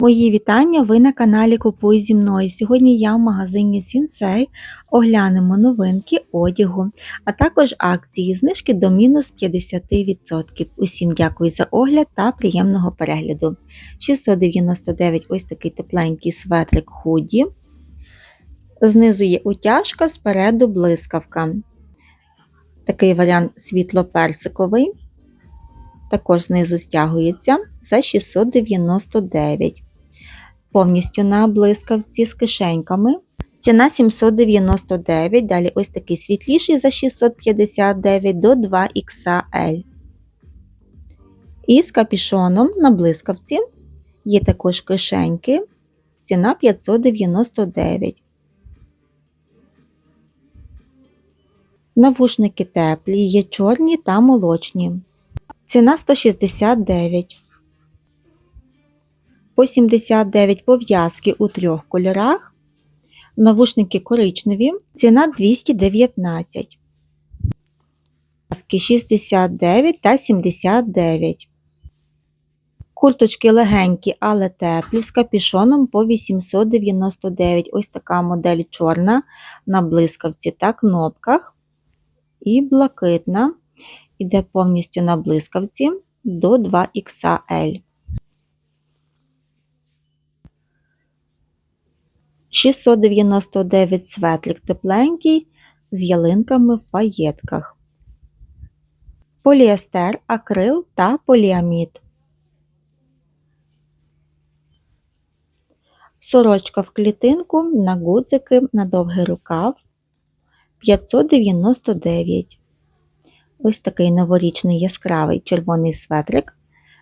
Мої вітання! Ви на каналі Купуй зі мною. Сьогодні я в магазині Сінсей оглянемо новинки одягу, а також акції знижки до мінус 50%. Усім дякую за огляд та приємного перегляду. 699 ось такий тепленький светрик худі. Знизу є утяжка, спереду блискавка. Такий варіант світло-персиковий. Також знизу стягується за 699. Повністю на блискавці з кишеньками. Ціна 799. Далі ось такий світліший за 659 до 2XL. І з капішоном на блискавці є також кишеньки. Ціна 599. Навушники теплі, є чорні та молочні. Ціна 169. По 79 пов'язки у трьох кольорах. Навушники коричневі. Ціна 219. Пов'язки 69 та 79. Курточки легенькі, але теплі з капішоном по 899. Ось така модель чорна на блискавці та кнопках. І блакитна. Іде повністю на блискавці до 2XL. 699 светлик тепленький з ялинками в паєтках. Поліестер, акрил та поліамід. Сорочка в клітинку на гудзики на довгий рукав 599. Ось такий новорічний яскравий червоний светрик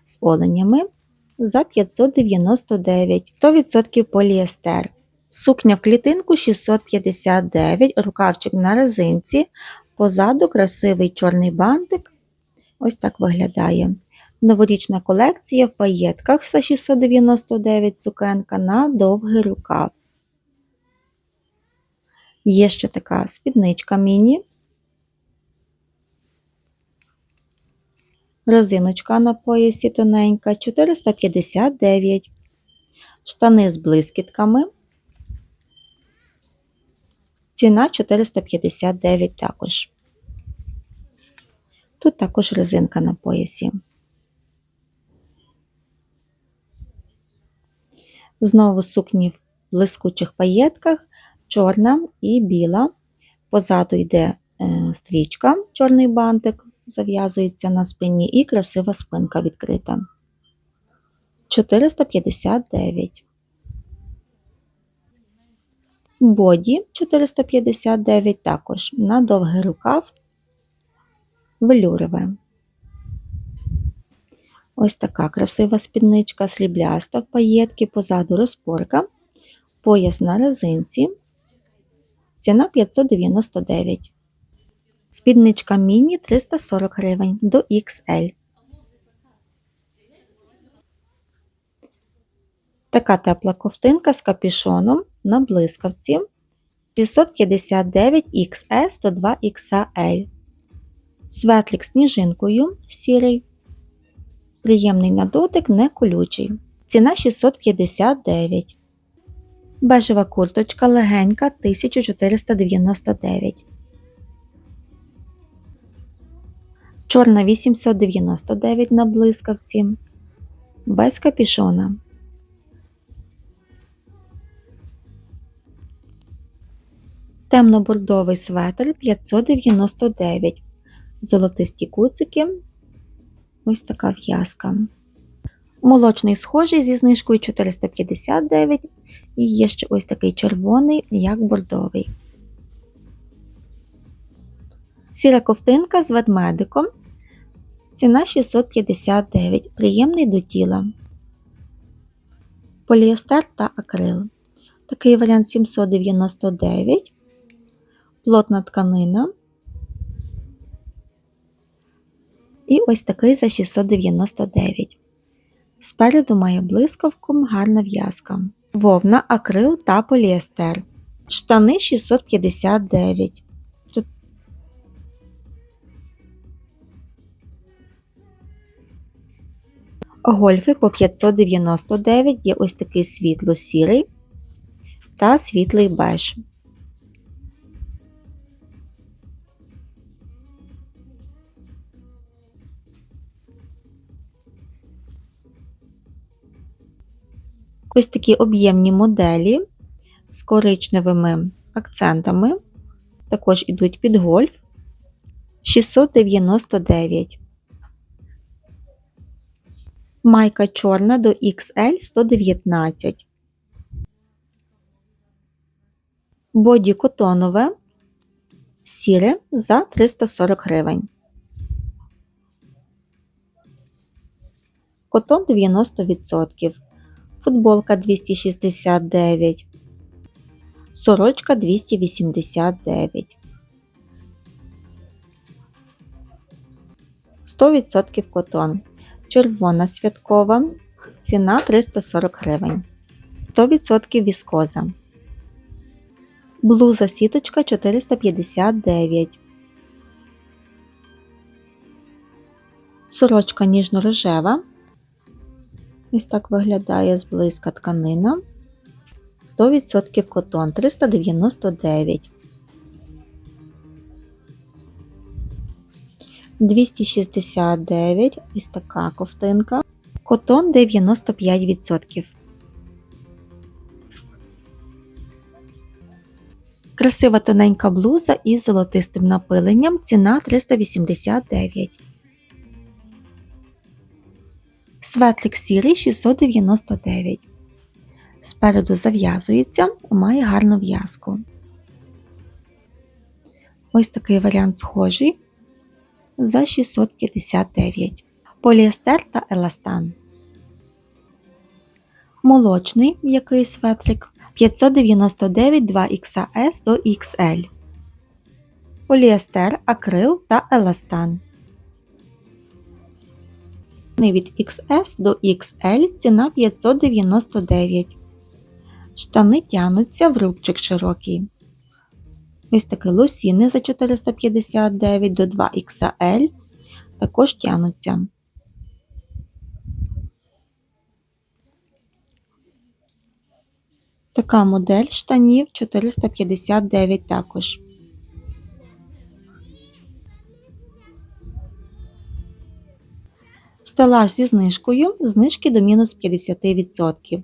з оленями за 599 100% поліестер. Сукня в клітинку 659, рукавчик на резинці, позаду красивий чорний бантик. Ось так виглядає. Новорічна колекція в паєтках за 699 сукенка на довгий рукав. Є ще така спідничка міні. Резиночка на поясі тоненька 459. Штани з блискітками. Ціна 459 також. Тут також резинка на поясі. Знову сукні в блискучих паєтках, чорна і біла. Позаду йде е, стрічка, чорний бантик, зав'язується на спині, і красива спинка відкрита. 459. Боді 459 також на довгий рукав велюрове. Ось така красива спідничка срібляста в паєтки, позаду розпорка, пояс на резинці. Ціна 599. Спідничка міні 340 гривень до XL. Така тепла ковтинка з капюшоном на блискавці 659 XS 102 XL. Светлик сніжинкою сірий. Приємний на дотик, не колючий. Ціна 659. Бежева курточка легенька 1499. Чорна 899 на блискавці. Без капішона. Темно-бордовий светр 599. Золотисті куцики. Ось така в'язка. Молочний схожий зі знижкою 459. І є ще ось такий червоний, як бордовий. Сіра ковтинка з ведмедиком. Ціна 659. Приємний до тіла. Поліестер та акрил. Такий варіант 799 плотна тканина. І ось такий за 699. Спереду має блискавку, гарна в'язка. Вовна, акрил та поліестер. Штани 659. Тут Гольфи по 599 є ось такий світло-сірий та світлий беж. Ось такі об'ємні моделі з коричневими акцентами. Також ідуть під гольф 699. Майка чорна до XL 119. Боді котонове сіре за 340 гривень. Котон 90%. Футболка 269. Сорочка 289. 100% котон. Червона святкова. Ціна 340 гривень. 100% віскоза. Блуза сіточка 459. Сорочка ніжно-рожева. Ось так виглядає зблизька тканина. 100% котон 399. 269 ось така ковтинка. Котон 95%. Красива тоненька блуза із золотистим напиленням. Ціна 389. Светлик сірий 699. Спереду зав'язується, має гарну в'язку. Ось такий варіант схожий за 659. Поліестер та еластан. Молочний м'який светлик 599 2XS до XL. Поліестер, акрил та еластан. Від XS до XL ціна 599. Штани тянуться в рубчик широкий. Ось такі лосіни за 459 до 2XL також тянуться. Така модель штанів 459 також. Стелаж зі знижкою, знижки до мінус 50%.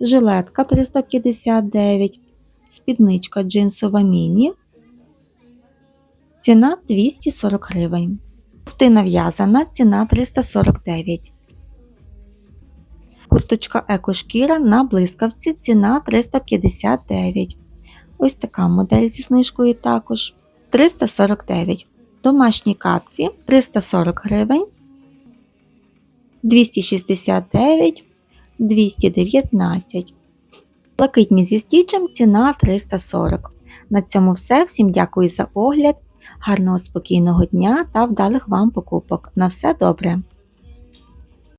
Жилетка 359, спідничка джинсова міні. Ціна 240 гривень. Ковтина в'язана, ціна 349. Курточка екошкіра на блискавці, ціна 359. Ось така модель зі знижкою також 349. Домашні капці 340 гривень. 269, 219. Блакитні зі стічем ціна 340. На цьому все. Всім дякую за огляд. Гарного спокійного дня та вдалих вам покупок. На все добре!